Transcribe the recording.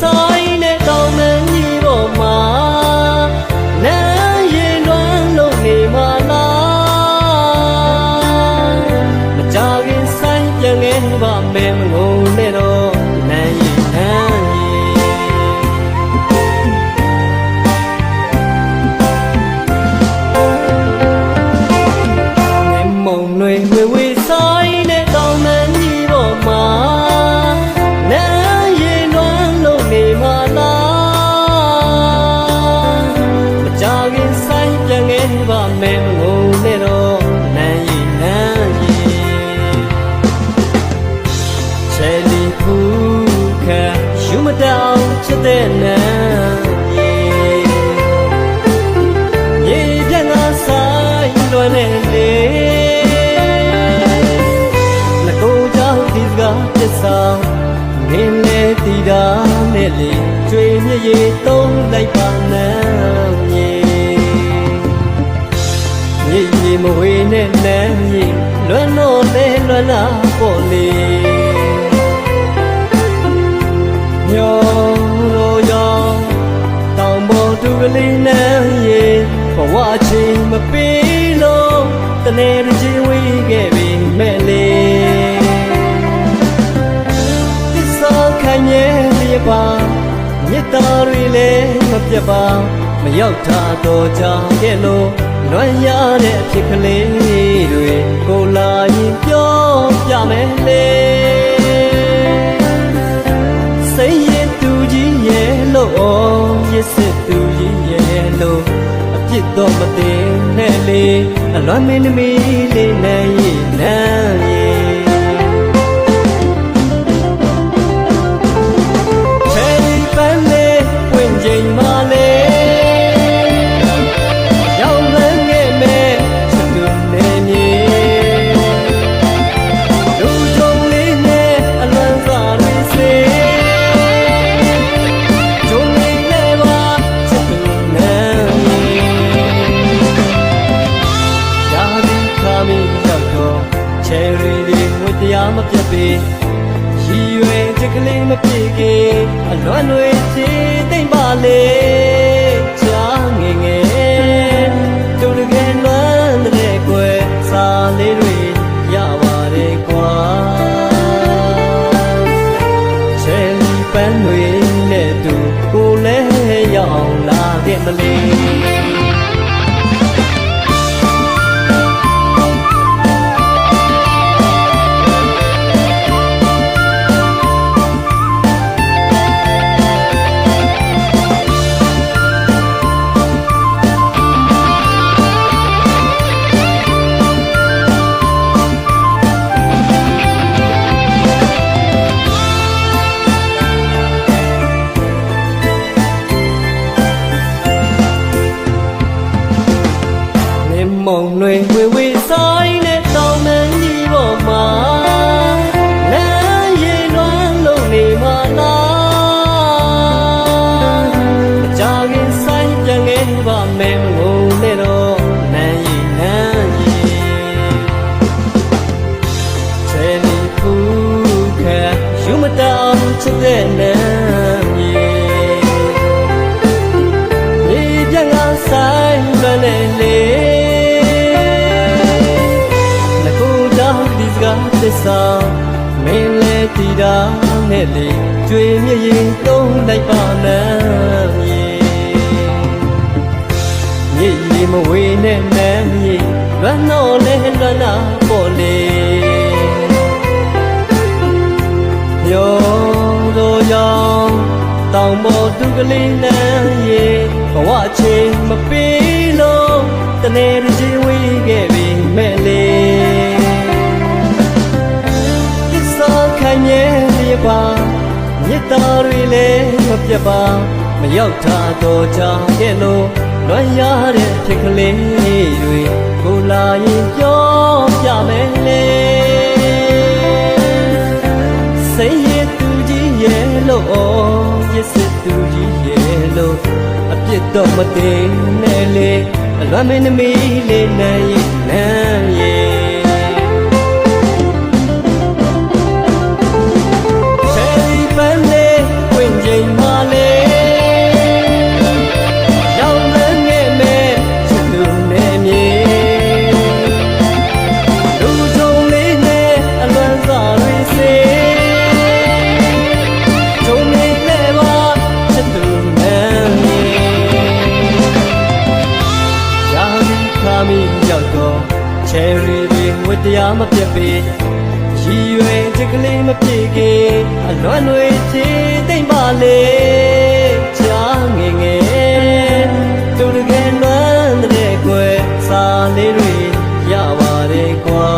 ဆိုင်နဲ့တောင်းမင်းကြီးတော့မှာနန်းရင်လွမ်းလို့နေမှာလားမကြခင်ဆိုင်ပြန်ငယ်ပါမဲမငုံနဲ့တော့နန်းရင်နန်းရင်မုံလွေဝေဝ မဲငုံနဲ့တော့နန်းရီနန်းရီချယ်လီဖူးခါယူမတောင်ချစ်တဲ့နန်းရီမြေပြန့်ငါဆိုင်လွယ်နေလေလကိုကြောင့်ဒီစကားပြစ်ဆောင်မင်းလေတီတာနဲ့လေကျွေမြည်ရသုံး မြေကြီးမဝေနဲ့နမ်းကြီးလွမ်းတော့လဲလွမ်းလာပေါ်လေညောရောရောတောင်ပေါ်သူကလေးနမ်းကြီးဘဝချင်းမပေးလို့တနေ့တစ်ချိန်ဝေးခဲ့ပြီမဲ့လေသစ္စာခံရဲ့ပြပါမေတ္တာတွေလည်းမပြတ်ပါမရောက်တာတော့ကြာခဲ့လို့ လွမ်းရတဲ့အဖြစ်ကလေးတွေကိုလာရင်ပြောပြမယ်လေစိတ်ရတူကြီးရဲ့လို့ရစ်စစ်တူကြီးရဲ့လို့အပြစ်တော့မတင်နဲ့လေအလွမ်းမင်းသမီးလေးနဲ့ရနမ်း က်ကလေးမပြေခင်အလွန်တွေချေသိမ့်ပါလေ မုံတွေဝေဝေဆိုင်နဲ့တောင်းနှန်းကြီးပေါ်မှာလမ်းရည်လွမ်းလို့နေမှာလားမကြခင်ဆိုင်ပြန်ခဲ့ပါမယ်ငုံနဲ့တော့နန်းရည်နန်းရည်ချယ်လီဖူးခါယူမတောင်ချစ်တဲ့နန်း စ္စာမင်းလေတီတာနဲ့လေကျွေမြည်ရင်သုံးလိုက်ပါနမ်းမြေမြေကြီးမဝေနဲ့နမ်းမြေလွမ်းတော့လဲလွမ်းလာပေါ်လေရောတို့ရောင်တောင်ပေါ်သူကလေးနန်းရေဘဝချင်းမပေးလို့တနေ့ တ်တာတွေလည်းမပြတ်ပါမရောက်တာတော့ကြာခဲ့လို့လွမ်းရတဲ့ဖြစ်ကလေးတွေကိုလာရင်ပြောပြမယ်လေစိတ်ရတူကြီးရဲ့လို့ရစ်စစ်တူကြီးရဲ့လို့အပြစ်တော့မတင်နဲ့လေအလွမ်းမင်းသမီးလေးနဲ့ရဲ့နန်းရဲ့ များမပြတ်ပေရည်ရွယ်ချက်ကလေးမပြေခင်အလွန်တွေချေသိမ့်ပါလေချာငငယ်သူတကယ်နန်းတဲ့ကွယ်စာလေးတွေရပါတယ်ကွာ